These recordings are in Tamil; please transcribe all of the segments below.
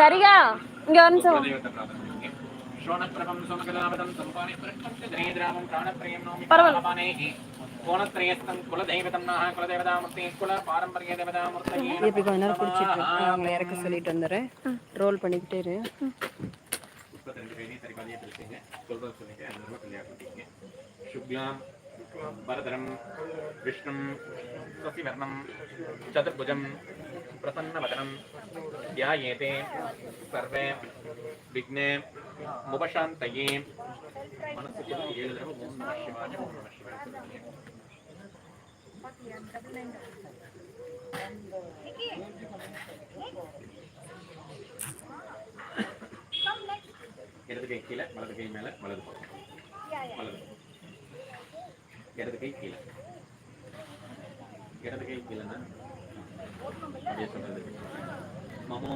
சரியா? இங்க வந்து இப்படி கொஞ்ச நேரம் குளிச்சுட்டு அவங்களை இறக்க சொல்லிட்டு வந்துடுறேன் ரோல் பண்ணிக்கிட்டே இரு முப்பத்தி ரெண்டு பேரையும் சதுர்புஜம் பிரசன்னவதனம் தியாயேதே சர்வே விக்னே முபசாந்தயே மனசுக்குள்ள ஏழு தடவை ஓம் நம சிவாய ஓம் நம சிவாய சொல்லுங்க இடது கை கீழே வலது கை மேல வலது பக்கம். வலது. இடது கை கீழே. இடது கை கீழேன்னா அப்படியே சொல்றது. மமோ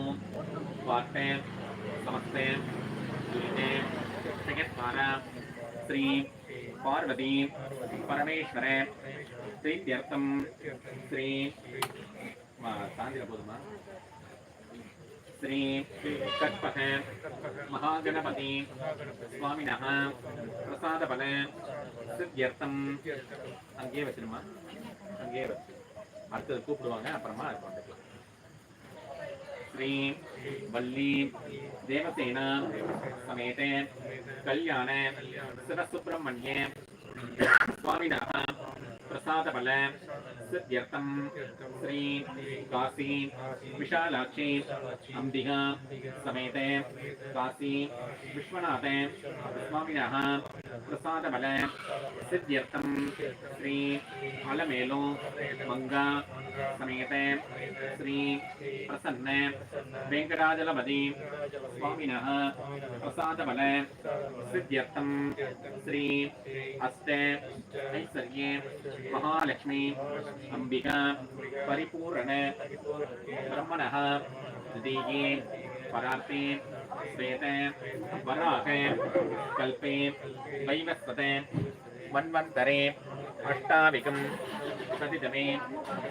வார்த்தேன் சமஸ்தேன் துரிதேன் ஜெகத்மான ஸ்ரீ பார்வதி பரமேஸ்வர ஸ்ரீத்யர்த்தம் ஸ்ரீ சாந்திர போதுமா? ஸ்ரீ கற்பக மகாகணபதி சுவாமினக பிரசாதபல சித்தியர்த்தம் அங்கேயே வச்சிருமா? அங்கேயே வச்சு. அடுத்தது கூப்பிடுவாங்க அப்புறமா அது கொண்டுக்கலாம் ஸ்ரீ வள்ளி தேவசேனா சமேத கல்யாண சிவசுப்பிரமணிய சுவாமிநாத. प्रसादबल सिद्ध्यर्थं श्री काशी विशालाक्षी अम्बिका समेत काशी विश्वनाथ स्वामिनः प्रसादबल सिद्ध्यर्थं श्री अलमेलो मंगा समेत श्री प्रसन्न वेङ्कटाजलपति स्वामिनः प्रसादबल सिद्ध्यर्थं श्री अस्ते ऐश्वर्ये महालक्ष्मी अम्बिका परिपूर्ण ब्रह्मणः द्वितीये परार्थे श्वेते वराह कल्पे वैवस्वते मन्वन्तरे अष्टाविकं प्रतितमे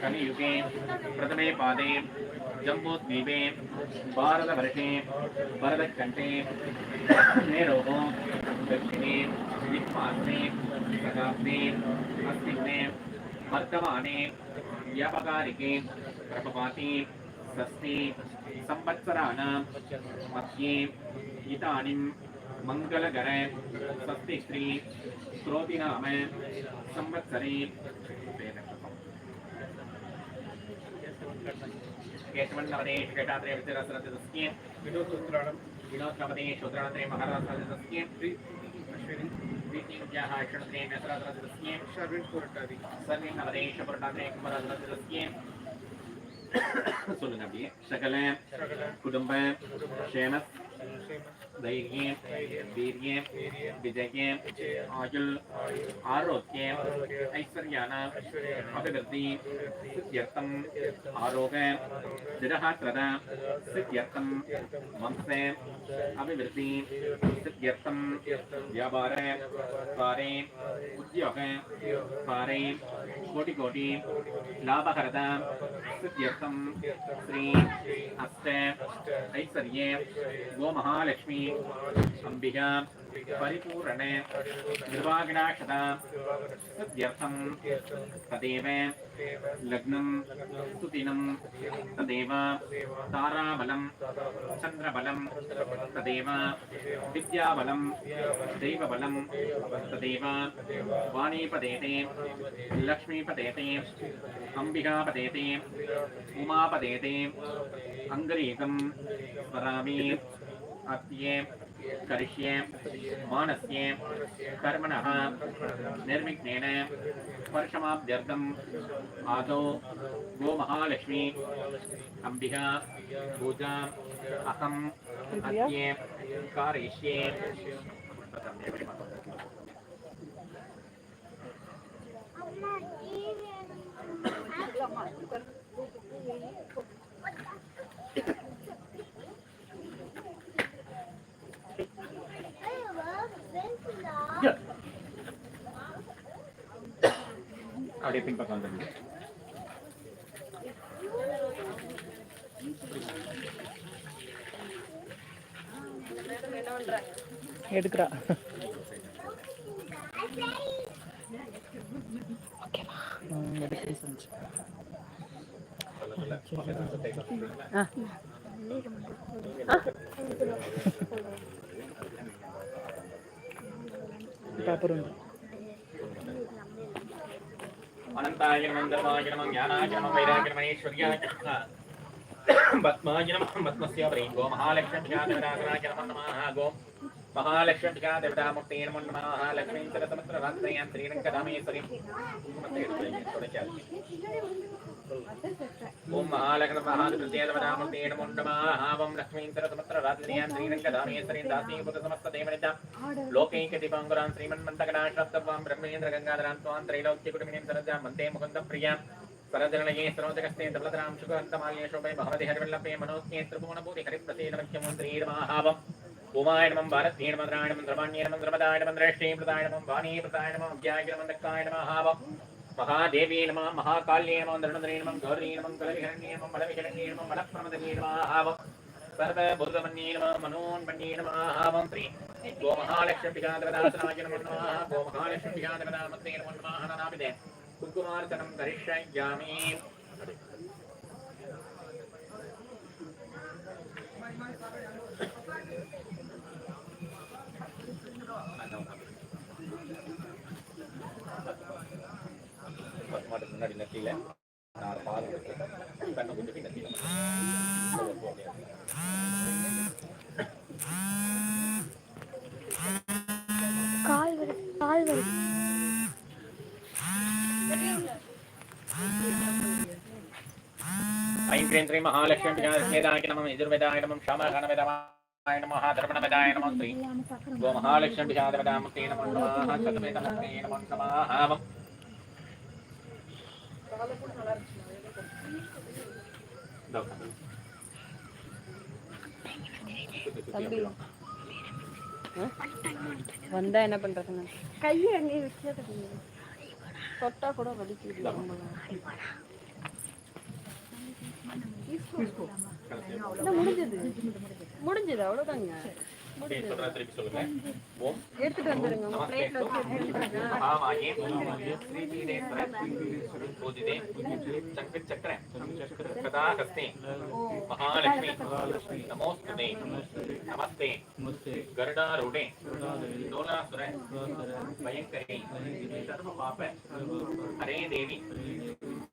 कलियुगे प्रथमे पादे, जम्बूद्वीपे, भारतवर्षे भरतकण्ठे नेरोः दक्षिणे दिक्पार्श्वे शताब्दे अस्मिन्ने वर्तमाने, व्यापकारिके प्रभपाति षष्ठि संवत्सराणां मध्ये इदानीं मङ्गलकर षष्टिश्री क्रोधिनाम संवत्सरे केशवन्नवदे शेषात्रे विचरसरतस्ये विनोदोत्राणं विनोद्नवदे शूद्रात्रे महाराजसरतस्ये प्रीतिविद्याः षण्त्रे मेसरासरतस्ये ஷர்வின் புரட்டாதி सर्वे नवदेश पुरटात्रे कुमारसरतस्ये சொல்லுங்க அப்படியே சகல சகல குடும்ப க்ஷேம ധൈര്യം വീര്യം വിജയം ആയുൾ ആരോഗ്യം ഐശ്വര്യാന അഭിവൃദ്ധി സിദ്ധ്യർത്ഥം ആരോഗ്യ ദൃഢാത്രത സിദ്ധ്യർത്ഥം വംശ അഭിവൃദ്ധി സിദ്ധ്യർത്ഥം വ്യാപാര പാരേ ഉദ്യോഗ പാരേ കോടി കോടി ലാഭഹരത സിദ്ധ്യർത്ഥം ശ്രീ ഹസ്ത ഐശ്വര്യ ഗോമഹ गोमहालक्ष्मी अम्बिका परिपूर्ण निर्वागणाक्षता तद्यर्थं तदेव लग्नं स्तुतिनं तदेव ताराबलं चन्द्रबलं तदेव विद्याबलं दैवबलं तदेव वाणीपदेते लक्ष्मीपदेते अम्बिकापदेते उमापदेते अङ्गरीकं स्मरामि अद्ये करिष्ये मानस्ये कर्मणः निर्विघ्नेन स्पर्शमाभ्यर्थम् आदौ गोमहालक्ष्मी अम्बिका पूजा अहम् अद्ये? कारयिष्ये அப்படியே பின்பக்கம் வந்துடுங்க எடுக்கிறா பேப்பர் జ్ఞాతాయ నమం ధర్మాయ నమం జ్ఞానాయ నమం వైరాగ్య నమేశ్వర్యాయ నమః. పద్మాయ నమః పద్మస్య ప్రీ గో మహాలక్ష్మ్యా దేవరాజనాయ నమః నమః గో మహాలక్ష్మ్యా దేవతామూర్తే ഓം മഹാലഗ്ന മഹാദിത്യേതമനാമൃതേണമുണ്ടമാഹാവം ലക്ഷ്മീന്ദ്രസമത്ര രാത്രിയാന്ത്രീരംഗധാമേശ്വരീം ദാസീപുതസമസ്തദേവനിതാം ലോകൈകടിപാങ്കുരാം ശ്രീമന്മണ്ഡകടാശ്രപ്തവാം ഹരിവല്ലഭേ മനോജ്ഞേ ത്രിഭുവനഭൂതി ഹരിപ്രസേനമുഖ്യമന്ത്രീരമാഹാവം ഉമായണമം ഭാരത്യേണമന്ത്രായണമന്ത്രമാണ്യേണമന്ത്രമതായണമന്ത്രേഷ്ടീം പ്രതായണമം വാണീ പ്രതായണമം വ്യാഗ്രമന്തക്കായണമാഹാവം மகாதேவி நமம் மகாகால்யே நமம் தருணதரே நமம் கௌரி நமம் கலவிகரண்யே நமம் மலவிகரண்யே நமம் மலப்பிரமதனே நமாஹாவம் சர்வ புருதமன்யே நமம் மனோன்மன்யே நமாஹாவம் ஸ்ரீ கோ மகாலட்சுமிகாதரதாசனாய நமோ கோ மகாலட்சுமிகாதரதாமத்தே நமோ நமாஹ நாமிதே Thank you. முன்னாடி நெத்தியில நாலு பால் இருக்கு கண்ணை குட்டி நெத்தியில கால் வலி கால் வலி ऐं क्रीं श्रीं महालक्ष्मीवेदाय नमः यजुर्वेदाय नमः श्यामघनवेदाय नमः धर्मणवेदाय नमः श्री गो महालक्ष्मीवेदामूर्ते नमो नमः शतवेदमूर्ते नमो தம்பி? வந்தா என்ன பண்றதுங்க? கையை அங்கே வச்சது தொட்டா கூட வலிக்குது முடிஞ்சது. முடிஞ்சது அவ்வளவுதாங்க. சொல்றேன் திருப்பி சொல்லுங்க. ஓம். எடுத்துட்டு வந்துருங்க. உங்க பிளேட்ல வச்சு எடுத்துட்டு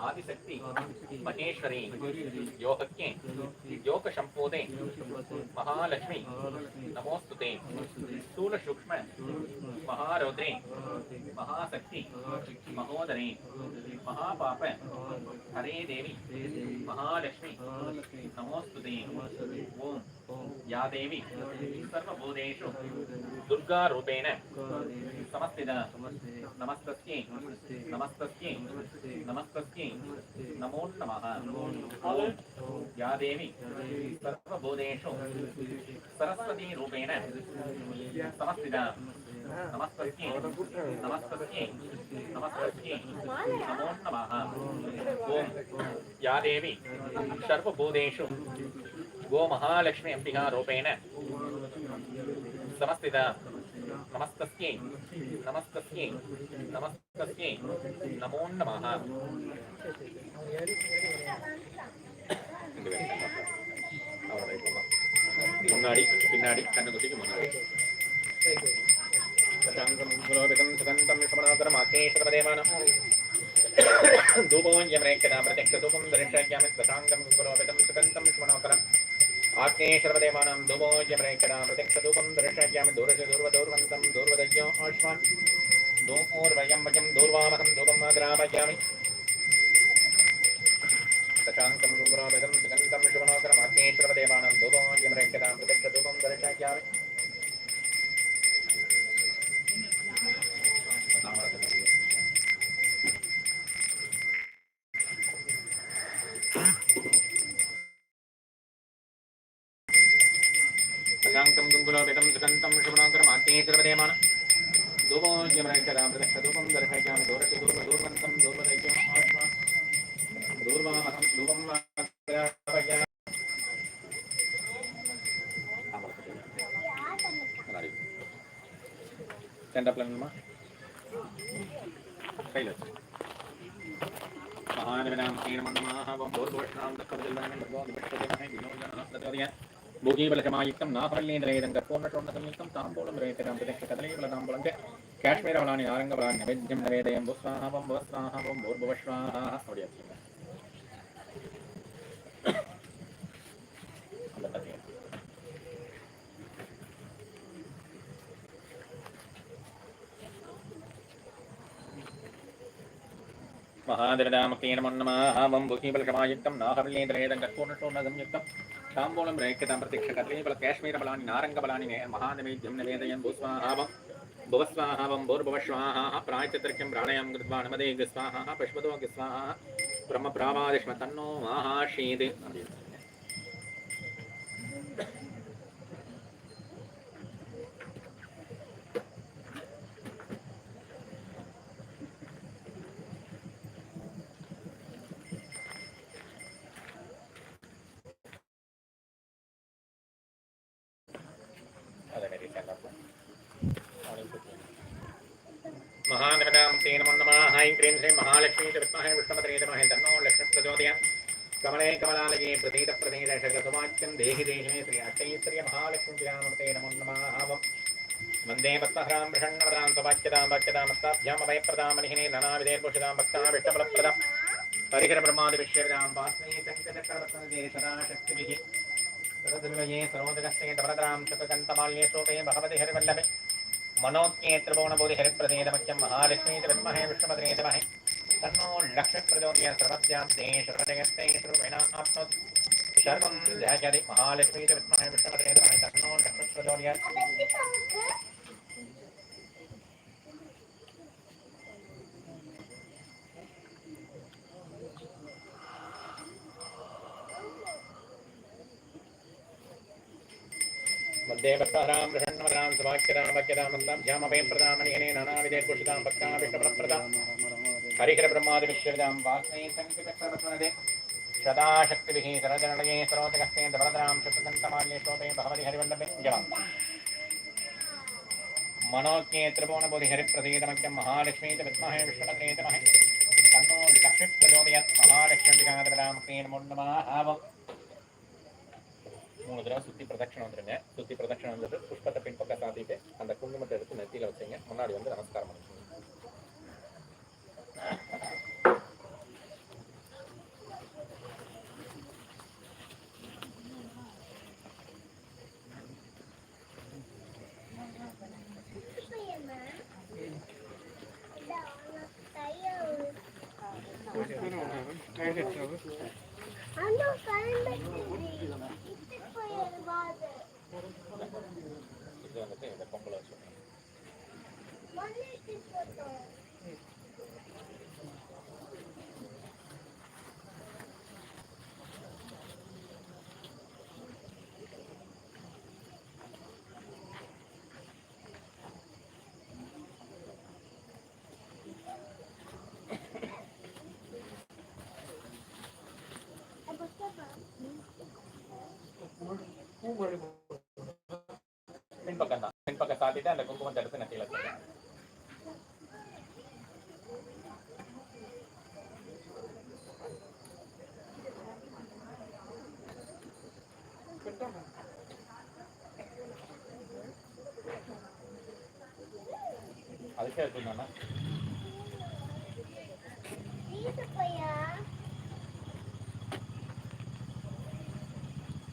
आदिशक्ति महेश्वरी योगज्ञे योगशम्पोदे महालक्ष्मी नमोस्तुते स्थूल सूक्ष्म महारौद्रे महाशक्ति महोदरे महापाप हरे देवी महालक्ष्मी नमोस्तुते ओम या देवी सर्वभूतेषु, दुर्गारूपेण। समस्थिता नमस्तस्यै। नमस्तस्यै। नमस्तस्यै। नमो नमः या देवी सर्वभूतेषु, सरस्वतीरूपेण। समस्थिता नमस्तस्यै। नमस्तस्यै। नमस्तस्यै। नमो नमः ॐ या देवी सर्वभूतेषु गो महालक्ष्मी अंबिका रूपेण समस्थिता नमस्तस्यै नमस्तस्यै नमस्तस्यै नमो नमः முன்னாடி பின்னாடி கண்ணுக்குட்டிக்கு முன்னாடி சதாங்கம் குலோபிதம் சுகந்தம் சமனாதரம் ఆగ్నేయ సర్వదేవానం దూమోజ ప్రేక్షణ ప్రత్యక్ష దూపం దర్శయామి దూరస దూర్వదూర్వంతం దూర్వదయ్యం ఆశ్వాన్ దూమోర్వయం వయం దూర్వామహం దూపం అగ్రాపయామి శశాంకం రుగ్రావేదం సుగంధం శుభనోకరం ఆగ్నేయ సర్వదేవానం దూమోజ ప్రేక్షణ ప్రత్యక్ష దూపం దర్శయామి ധൂപം ദർശയിക്കാം ദൂരൂപന്തം ദൂർവദയ്ക്കാം ദൂർവാമഹം ധൂപം stand up lama kailas മഹാനവനാം ഹീനമന്മാഹവം ബോധോഷണാം ദക്കർജൽവാനം ഭഗവാദിപക്ഷതമഹേ വിനോദനാം തത്വദിയാൻ ഭൂജീവലകമായുക്തം നാഹവല്യേന്ദ്രേതം കപ്പോന്നട്ടോണ്ണ സംയുക്തം താമ്പോളം രേതരാം പ്രദക്ഷ കദലേ ബലതാം പുളങ്ക காஷ்மீரவனானி ஆரங்கபலான் நைவேத்தியம் நவேதயம் புஸ்வாஹாபம் புவஸ்வாஹாபம் பூர்பவஸ்வாஹா அப்படி வச்சுங்க மகாதிரதாமக்ளீனமன்னமாஹாபம் புகீபலகமாயுக்தம் நாகவல்லேந்திரேதம் கற்பூர்ணசூர்ணகம்யுக்தம் தாம்பூலம் ரேக்கிதம் பிரத்யக்ஷ கத்ரீபல காஷ்மீரபலானி நாரங்கபலானி மகாநவேத்யம் நவேதயம் பூஸ்வாஹாபம் महानैवेद्यं निवेदयन् भूस्वाहावं भुवस्वाहावं भूर्भुवस्वाहा प्रायचित्रक्यं प्राणयां कृत्वा नमदे स्वाहा पशुपदो स्वाहा ब्रह्मप्रावादिष्म तन्नो माहाशीत् ध्यानाय क्रीं श्रीं महालक्ष्मी च विद्महे विष्णुपतये धीमहि तन्नो कमले कमलालये प्रतीतप्रतीदशगसवाच्यं देहि देहि मे श्री अष्टैश्वर्यमहालक्ष्मीरामते नमो नमाहवम् वंदे भक्तहरां प्रसन्नवदां स्ववाच्यतां वाच्यतां भक्ताभ्यामभयप्रदां मनिहिने धनाविधेर्भूषितां भक्ताभिष्टफलप्रदां परिहरप्रमादविश्वरां वास्मये सङ्कचक्रवर्तने सदाशक्तिभिः सरदुर्वये सरोदकस्ते तवरदां शतकन्तमाल्ये श्लोके भगवति हरिवल्लभे मनोज्ञे त्रिभुवनबोधि हरिप्रदेदमख्यं महालक्ष्मी च विद्महे विष्णुपदने धीमहि तन्नो लक्ष्मीप्रचोदयात् सर्वस्यां ते सर्वजगत्ते सर्वेण आप्नोति सर्वं जयजति महालक्ष्मी च विद्महे विष्णुपदने धीमहि तन्नो लक्ष्मीप्रचोदयात् தேவஸ்வராம் கிருஷ்ணவராம் சுவாக்கியராமக்கிராமந்தாம் ஜாமபயம் பிரதாமணியனே நானாவிதே குஷிதாம் பக்தாம் விஷ்ணபிரதாம் ஹரிஹர பிரம்மாதி விஷ்ணுவிதாம் வாஸ்மே சங்கீதே சதாசக்திபிः சரஜனடயே சரோஜகஸ்மே தவரதராம் சுத்தகந்தமால்யே சோபே பகவதி ஹரிவல்லபே ஜமாம் மனோஜ்ஞே திரிபுவனபுதி ஹரிப்பிரசீதமக்கியம் மகாலட்சுமீ வித்மஹே விஷ்ணுபத்ரீதமஹே தன்னோ லக்ஷ்மிப்ரஜோதயத் மகாலட்சுமி ஜாதபராமக்னேன் முன்னமாஹாவம் மூணு தடவை சுற்றி பிரதட்சணம் வந்துருங்க. சுற்றி பிரதட்சணம் வந்துட்டு புஷ்பத்தை பின்பக்கம் சாத்திட்டு அந்த குங்குமத்தை எடுத்து நெத்தியில் வச்சுங்க. முன்னாடி வந்து நமஸ்காரம் பண்ணுங்க இது வந்துட்டு இந்த பொங்கலை வச்சுக்கோங்க பின்பக்கம் தான் பின்பக்கம் சாத்திட்டு அந்த குங்குமத்தை எடுத்து நெத்தியில அதுக்கே இருக்குண்ணா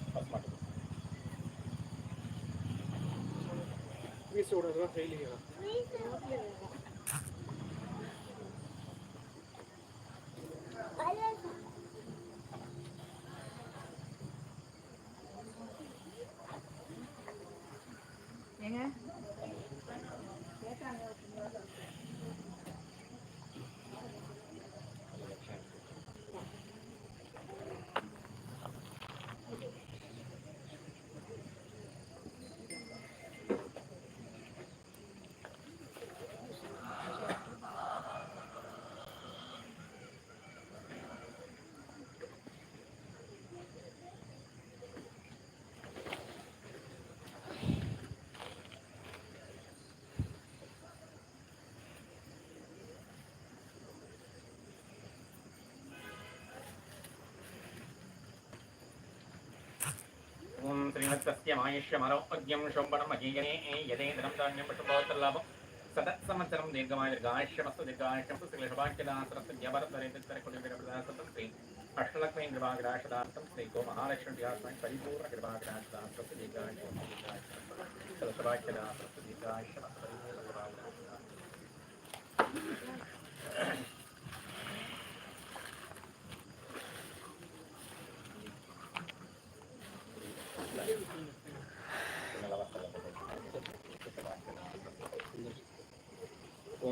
ஃபஸ்ட் மாட்டு பீஸோட விடுறதுலாம் ஃபெயிலியா శ్రీహస్తస్యమాయుష్యమరోగ్యం శోంబణం అజీయనే యదేంద్రం ధాన్యం పశుభావతల్లాభం సతత్ సంవత్సరం దీర్ఘమాయ దీర్ఘాయుష్యమస్తు దీర్ఘాయుష్యమస్తు శ్రీషభాఖ్యదాసరస్తు జబరతరేంద్రకుటుంబిరపదాసతం శ్రీ అష్టలక్ష్మీ కృపాగ్రాషదాసతం శ్రీ గో మహాలక్ష్మి వ్యాసం పరిపూర్ణ కృపాగ్రాషదాసరస్తు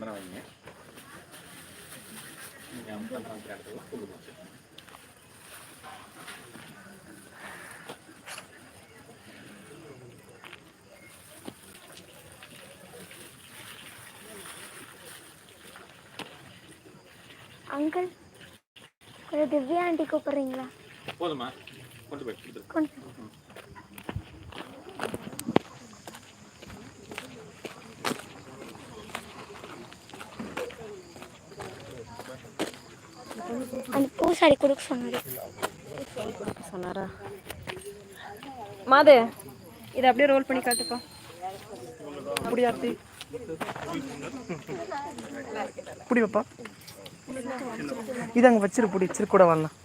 பந்தனம் வைங்க அங்கிள் கொஞ்சம் திவ்யா ஆண்டி கூப்பிடுறீங்களா? போதுமா கொண்டு போய் கொண்டு பூ சாரி கொடுக்க சொன்னாரு சொன்னாரா மாது இதை அப்படியே ரோல் பண்ணி காட்டுப்பா புடி ஆர்த்தி புடி வைப்பா இது அங்கே வச்சிரு புடி வச்சிரு கூட வரலாம்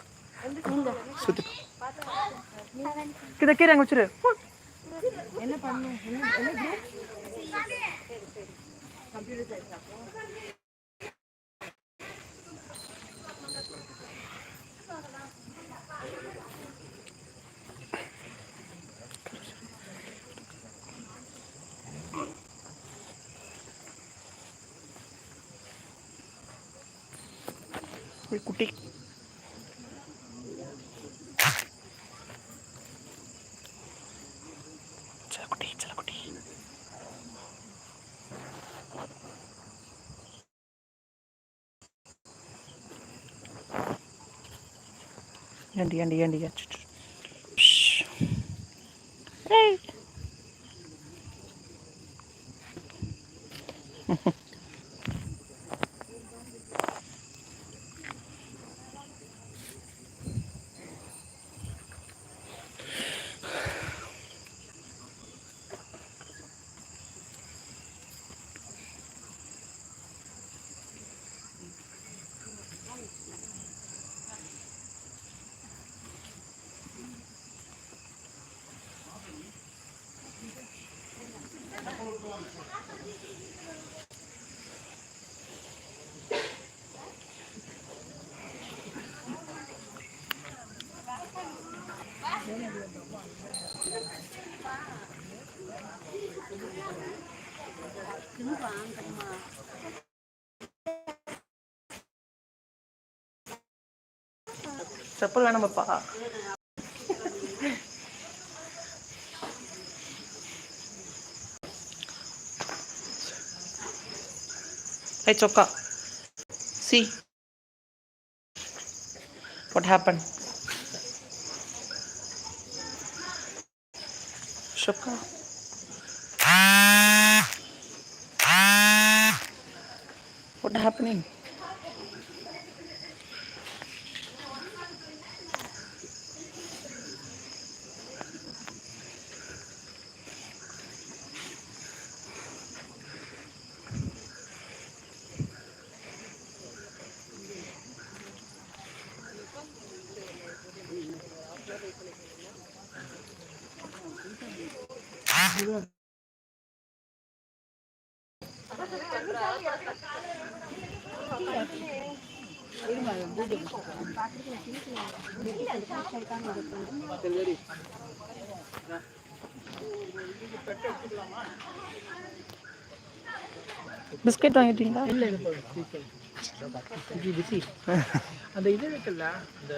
சுத்தி இதை கீரை அங்கே வச்சிரு போய் குட்டி. ஏண்டி ஏண்டி ஏண்டி? ஏச்சு chappal வேணாமப்பா Hey, Chokka. See. What happened? Chokka. What happening? Biscuit வாங்கிட்டீங்களா? இல்லை இது பிஸி அந்த இது இருக்குல்ல அந்த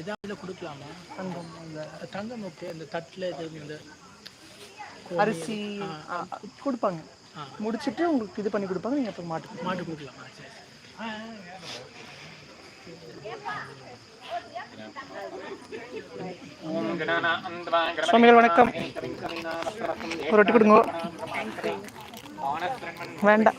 இதாக கொடுக்கலாமா? தங்கம் அந்த தங்கம் ஓகே அந்த தட்டில் இது இந்த அரிசி ஆ, கொடுப்பாங்க. முடிச்சிட்டு உங்களுக்கு இது பண்ணி கொடுப்பாங்க நீங்கள் அப்புறம் மாட்டு மாட்டு கொடுக்கலாமா. சரி ஆ, ஆ, சுவாமிகள் வணக்கம். ஒரு ரொட்டி கொடுங்க. வேண்டாம்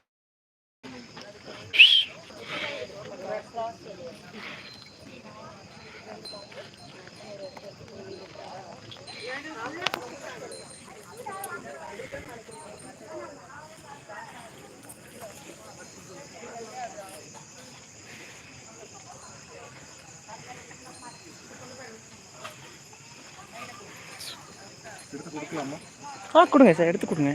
ஆ கொடுங்க சார் எடுத்து கொடுங்க.